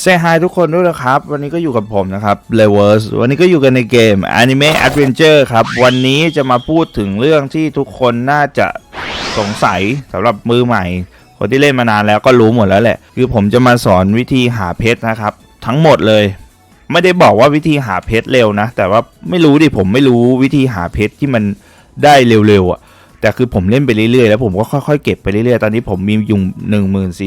เซฮายทุกคนด้วยนะครับ วันนี้ก็อยู่กับผมนะครับเลเวอร์สวันนี้ก็อยู่กันในเกม Anime Adventure ครับ วันนี้จะมาพูดถึงเรื่องที่ทุกคนน่าจะสงสัยสำหรับมือใหม่ คนที่เล่นมานานแล้วก็รู้หมดแล้วแหละ คือผมจะมาสอนวิธีหาเพชรนะครับ ทั้งหมดเลย ไม่ได้บอกว่าวิธีหาเพชรเร็วนะ แต่ว่าไม่รู้ดิผมไม่รู้วิธีหาเพชรที่มันได้เร็วๆอะ แต่คือผมเล่นไปเรื่อยๆ แล้วผมก็ค่อยๆ เก็บไปเรื่อยๆ ตอนนี้ผมมีอยู่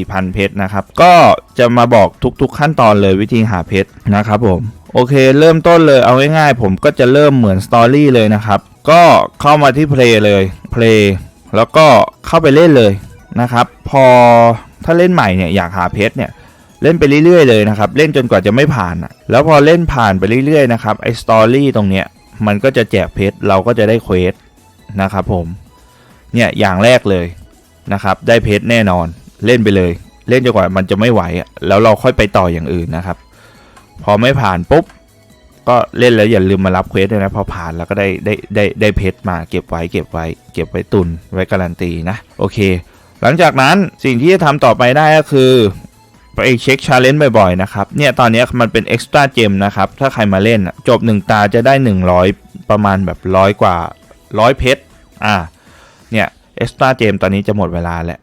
14,000 เพชรนะครับ ก็จะมาบอกทุกๆ ขั้นตอนเลยวิธีหาเพชรนะครับผม โอเค เริ่มต้นเลยเอาง่ายๆ ผมก็จะเริ่มเหมือนสตอรี่เลยนะครับ ก็เข้ามาที่เพลย์เลยเพลย์แล้วก็เข้าไปเล่นเลยนะครับ พอถ้าเล่นใหม่เนี่ยอยากหาเพชรเนี่ยเล่นไปเรื่อยๆเลยนะครับ เล่นจนกว่าจะไม่ผ่านอะแล้วพอเล่นผ่านไปเรื่อยๆนะครับไอ้สตอรี่ตรงเนี้ยมันก็จะแจกเพชรเราก็จะได้เควสนะครับผม เนี่ยอย่างแรกเลยนะครับได้เพชรแน่นอนเล่นไปเลย เล่นจนกว่ามันจะไม่ไหวแล้วเราค่อยไปต่ออย่างอื่นนะครับ พอไม่ผ่านปุ๊บก็เล่นแล้วอย่าลืมมารับเควสด้วยนะพอผ่านแล้วก็ได้ได้ได้ได้เพชรมาเก็บไว้เก็บไว้ เก็บไว้ตุนไว้การันตีนะโอเค หลังจากนั้นสิ่งที่จะทำต่อไปได้ก็คือไปเช็คชาเลนจ์บ่อยๆนะครับเนี่ยตอนนี้มันเป็นเอ็กซ์ตร้าเจมนะครับ ถ้าใครมาเล่นจบ 1 ตาจะได้ 100 ประมาณแบบร้อยกว่าร้อยเพชรอ่า เนี่ยเอ็กซ์ตร้าเจมตอนนี้จะหมดเวลาแหละ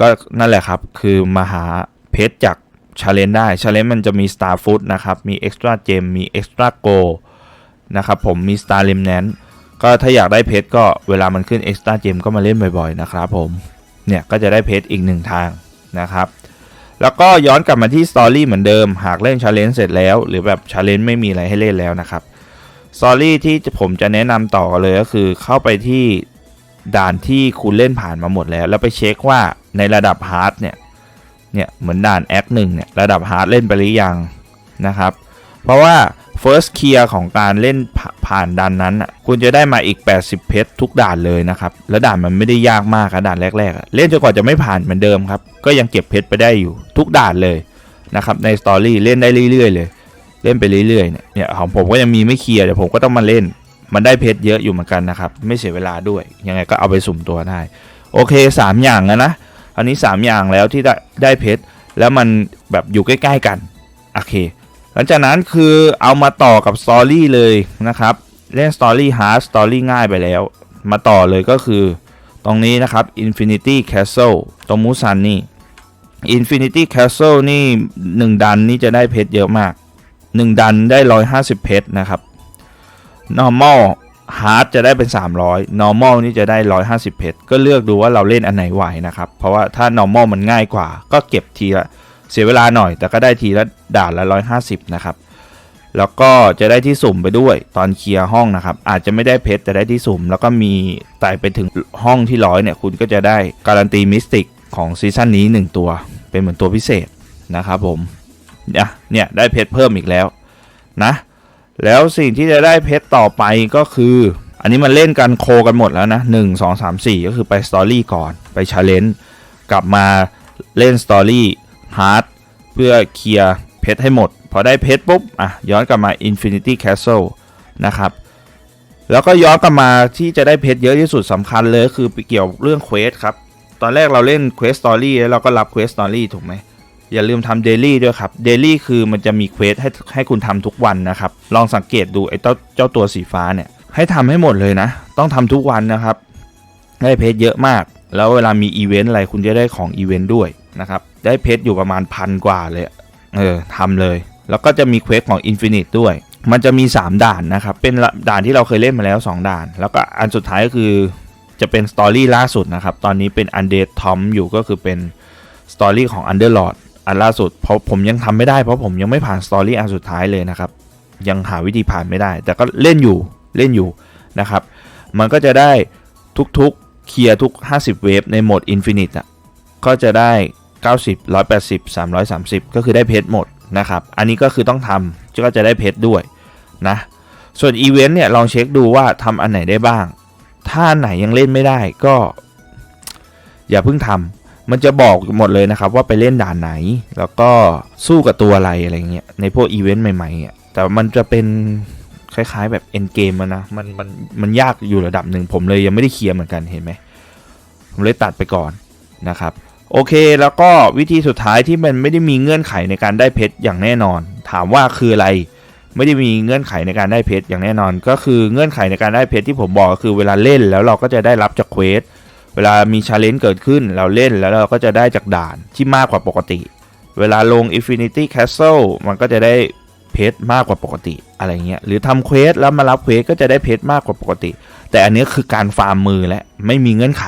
ก็นั่นแหละครับ คือมาหาเพชรจากชาเลนได้ชาเลนมันจะมี Star Food นะครับ มี Extra Gem มี Extra Go นะครับผมมี Star Remnant ก็ถ้าอยากได้เพชรก็เวลามันขึ้น Extra Gem ก็มาเล่นบ่อยๆ นะครับผม เนี่ย ก็จะได้เพชรอีกหนึ่งทางนะครับ แล้วก็ย้อนกลับมาที่สตอรี่เหมือนเดิม หากเล่นชาเลนเสร็จแล้ว หรือแบบชาเลนไม่มีอะไรให้เล่นแล้วนะครับสตอรี่ที่ผมจะแนะนำต่อเลยก็คือเข้าไปที่ ด่านที่คุณเล่นผ่านมาหมดแล้ว แล้วไปเช็คว่าในระดับฮาร์ดเนี่ยเนี่ยเหมือนด่านแอคหนึ่งเนี่ยระดับฮาร์ดเล่นไปหรือยังนะครับ เพราะว่า first clear ของการเล่นผ่าผ่านด่านนั้นน่ะคุณจะได้มาอีก 80 เพชรทุกด่านเลยนะครับ แล้วด่านมันไม่ได้ยากมากอะด่านแรกๆ เล่นจนกว่าจะไม่ผ่านเหมือนเดิมครับ ก็ยังเก็บเพชรไปได้อยู่ทุกด่านเลยนะครับในสตอรี่เล่นได้เรื่อยๆเลย เล่นไปเรื่อยๆเนี่ยเนี่ยของผมก็ยังมีไม่เคลียร์เดี๋ยวผมก็ต้องมาเล่น มันได้เพชรเยอะอยู่เหมือนกันนะครับ ไม่เสียเวลาด้วย ยังไงก็เอาไปสุ่มตัวได้ โอเค 3 อย่างนะ อันนี้ 3 อย่างแล้วที่ได้ได้เพชรแล้วมันแบบอยู่ใกล้ ๆ กัน โอเค หลังจากนั้นคือเอามาต่อกับสตอรี่เลยนะครับ เล่นสตอรี่ฮาร์ดสตอรี่ง่ายไปแล้ว มาต่อเลยก็คือตรงนี้นะครับ Infinity Castle ตรงมูซันนี่ Infinity Castle นี่ 1 ดันนี่จะได้เพชรเยอะมาก 1 ดันได้ 150 เพชรนะครับ normal hard จะได้เป็น 300 normal นี่จะได้ 150 เพชรก็เลือกดูว่าเราเล่นอันไหนไหวนะครับ เพราะว่าถ้า normal มันง่ายกว่า ก็เก็บทีละเสียเวลาหน่อย แต่ก็ได้ทีละด่านละ 150 นะครับ แล้วก็จะได้ที่สุ่มไปด้วยตอนเคลียร์ห้องนะครับ อาจจะไม่ได้เพชรแต่ได้ที่สุ่ม แล้วก็มีไต่ไปถึงห้องที่ร้อยเนี่ยคุณก็จะได้การันตีมิสติกของซีซั่นนี้ 1 ตัว เป็นเหมือนตัวพิเศษนะครับผมเนี่ยเนี่ยได้เพชรเพิ่มอีกแล้วนะ แล้วสิ่งที่จะได้เพชรต่อไปก็คือ อันนี้มันเล่นกันโคกันหมดแล้วนะ1 2 3 4ก็คือไปสตอรี่ก่อนไปชาเลนจ์กลับมาเล่นสตอรี่ฮาร์ดเพื่อเคลียร์เพชรให้หมด พอได้เพชรปุ๊บ อะ ย้อนกลับมา Infinity Castle นะครับ แล้วก็ย้อนกลับมาที่จะได้เพชรเยอะที่สุดสำคัญเลยคือเกี่ยวเรื่องเควสครับ ตอนแรกเราเล่นเควสสตอรี่แล้วเราก็รับเควสสตอรี่ถูกไหม อย่าลืมทำเดลี่ด้วยครับเดลี่คือมันจะมีเควสให้ให้คุณทำทุกวันนะครับ ลองสังเกตดูไอ้เจ้าเจ้าตัวสีฟ้าเนี่ยให้ทำให้หมดเลยนะ ต้องทำทุกวันนะครับได้เพชรเยอะมาก แล้วเวลามีอีเวนต์อะไรคุณจะได้ของอีเวนต์ด้วยนะครับ ได้เพชรอยู่ประมาณพันกว่าเลย เออทำเลย แล้วก็จะมีเควสของ Infinite ด้วย มันจะมี 3 ด่านนะครับ เป็นด่านที่เราเคยเล่นมาแล้ว 2 ด่าน แล้วก็อันสุดท้ายก็คือจะเป็นสตอรี่ล่าสุดนะครับ ตอนนี้เป็น Undead Tom อยู่ก็คือเป็นสตอรี่ของ Underlord อั อันล่าสุดเพราะผมยังทำไม่ได้เพราะผมยังไม่ผ่านสตอรี่อันสุดท้ายเลยนะครับ ยังหาวิธีผ่านไม่ได้ แต่ก็เล่นอยู่เล่นอยู่นะครับ มันก็จะได้ทุกๆเคลียร์ทุก 50 เวฟในโหมด Infinite อะก็จะได้ 90 180 330 ก็คือได้เพชรหมดนะครับ อันนี้ก็คือต้องทำก็จะได้เพชรด้วยนะ ส่วนอีเวนต์เนี่ยลองเช็คดูว่าทำอันไหนได้บ้าง ถ้าอันไหนยังเล่นไม่ได้ก็ อย่าเพิ่งทำ มันจะบอกหมดเลยนะครับว่าไปเล่นด่านไหน แล้วก็สู้กับตัวอะไรอะไรเงี้ยในพวกอีเวนต์ใหม่ๆอะแต่มันจะเป็นคล้ายๆแบบเอ็นเกมนะมันมันมันยากอยู่ระดับหนึ่งผมเลยยังไม่ได้เคลียร์เหมือนกันเห็นไหมผมเลยตัดไปก่อนนะครับโอเคแล้วก็วิธีสุดท้ายที่มันไม่ได้มีเงื่อนไขในการได้เพชรอย่างแน่นอน ถามว่าคืออะไรไม่ได้มีเงื่อนไขในการได้เพชรอย่างแน่นอน ก็คือเงื่อนไขในการได้เพชรที่ผมบอกก็คือเวลาเล่นแล้วเราก็จะได้รับจากเควส เวลามีชาเลนจ์เกิดขึ้นเราเล่นแล้วเราก็จะได้จากด่านที่มากกว่าปกติ เวลาลง Infinity Castle มันก็จะได้เพชรมากกว่าปกติอะไรเงี้ยหรือทำเควสแล้วมารับเควสก็จะได้เพชรมากกว่าปกติ แต่อันนี้คือการฟาร์มมือและไม่มีเงื่อนไข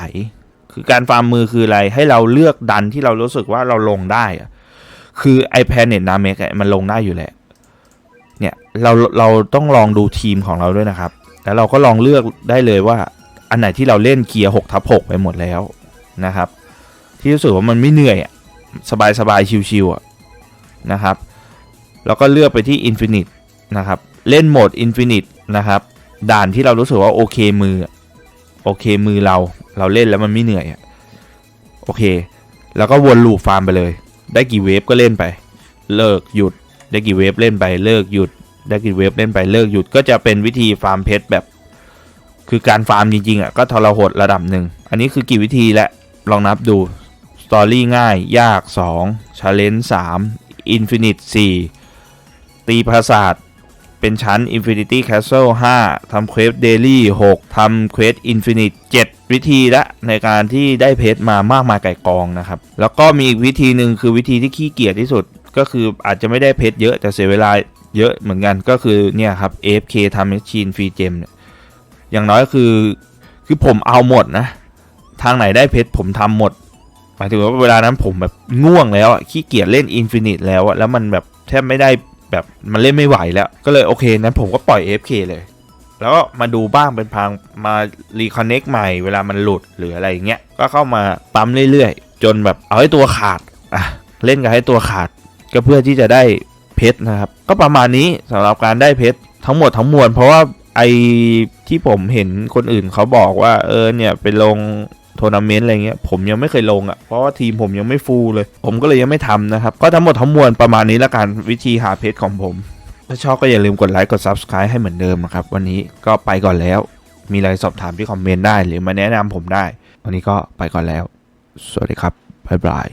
คือการฟาร์มมือคืออะไรให้เราเลือกดันที่เรารู้สึกว่าเราลงได้คือไอแพนเน็ตนาเมกมันลงได้อยู่แหล้วเนี่ยเราเราต้องลองดูทีมของเราด้วยนะครับ แล้วเราก็ลองเลือกได้เลยว่า อันไหนที่เราเล่นเกียร์หกทับหกไปหมดแล้วนะครับ ที่รู้สึกว่ามันไม่เหนื่อยสบายสบายๆชิวๆอะนะครับ แล้วก็เลือกไปที่ Infinite นะครับ เล่นโหมด Infinite นะครับด่านที่เรารู้สึกว่าโอเคมือโอเคมือเราเราเล่นแล้วมันไม่เหนื่อยโอเค แล้วก็วนลูปฟาร์มไปเลย ได้กี่เวฟก็เล่นไป เลิกหยุด ได้กี่เวฟเล่นไปเลิกหยุด ได้กี่เวฟเล่นไปเลิกหยุด ก็จะเป็นวิธีฟาร์มเพชรแบบ คือการฟาร์มจริงๆอะก็ทรหดระดับหนึ่ง อันนี้คือกี่วิธีและลองนับดูสตอรี่ง่าย ยาก2ชาเลนจ์3 Infinite 4ตีปราสาทเป็นชั้น Infinity Castle 5ทำเควสเดลี่6ทำเควส Infinite 7 วิธีละในการที่ได้เพชรมามากมายไก่กองนะครับ แล้วก็มีอีกวิธีหนึ่งคือวิธีที่ขี้เกียจที่สุด ก็คืออาจจะไม่ได้เพชรเยอะแต่เสียเวลาเยอะเหมือนกันก็คือเนี่ยครับ AFK ทำ Machine Free Gem เนี่ย อย่างน้อยคือ คือผมเอาหมดนะ ทางไหนได้เพชรผมทำหมด หมายถึงว่าเวลานั้นผมแบบง่วงแล้วขี้เกียจเล่นอินฟินิตแล้วอะแล้วมันแบบแทบไม่ได้แบบมันเล่นไม่ไหวแล้ว ก็เลยโอเคนั้นผมก็ปล่อย AFK เลย แล้วก็มาดูบ้างเป็นพังมารีคอนเน็กใหม่เวลามันหลุดหรืออะไรอย่างเงี้ย ก็เข้ามาปั๊มเรื่อยๆ จนแบบเอาให้ตัวขาดอะเล่นกันให้ตัวขาด ก็เพื่อที่จะได้เพชรนะครับ ก็ประมาณนี้สำหรับการได้เพชรทั้งหมดทั้งมวลเพราะว่า ไอที่ผมเห็นคนอื่นเขาบอกว่า เออเนี่ยไปลงทัวร์นาเมนต์อะไรเงี้ยผมยังไม่เคยลงอะ่ะเพราะว่าทีมผมยังไม่ฟูลเลย ผมก็เลยยังไม่ทำนะครับ ก็ทั้งหมดทั้งมวลประมาณนี้ละกันวิธีหาเพชรของผม ถ้าชอบก็อย่าลืมกดไลค์กด Subscribe ให้เหมือนเดิมนะครับ วันนี้ก็ไปก่อนแล้ว มีอะไรสอบถามที่คอมเมนต์ได้หรือมาแนะนำผมได้ วันนี้ก็ไปก่อนแล้ว สวัสดีครับบ๊ายบาย